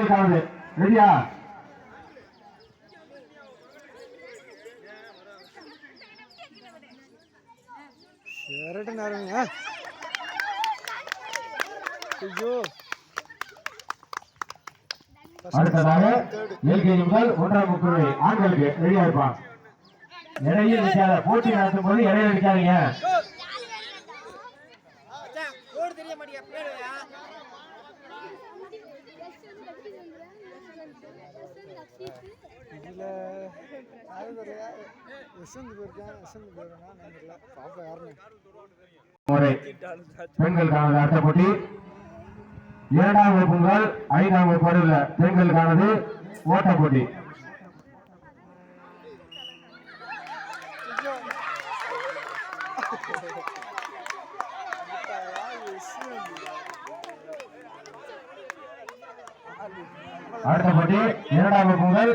பெண்களுக்கானது ரெடியா? சேரட்டு நேரங்க ஐயோ. அடுத்ததாக எல்கேஜி முதல் ஒன்றாம் வகுப்பு ஆண்களுக்கு ரெடியா இருப்பான். இடையில் நிற்காத போட்டி நடத்தும் போது இடையில நிற்காதீங்க இதில் யசந்த் போயிருக்கேன் யசந்த் போயிருக்கேன் பாப்பா யாருன்னு. பெண்களுக்கானது அடுத்த போட்டி. இரண்டாம் வகுப்பு முதல் ஐந்தாம் வகுப்பு வரை உள்ள பெண்களுக்கானது ஓட்ட போட்டி. அடுத்த போட்டி அடுத்தபடி இரண்டாவது முதல்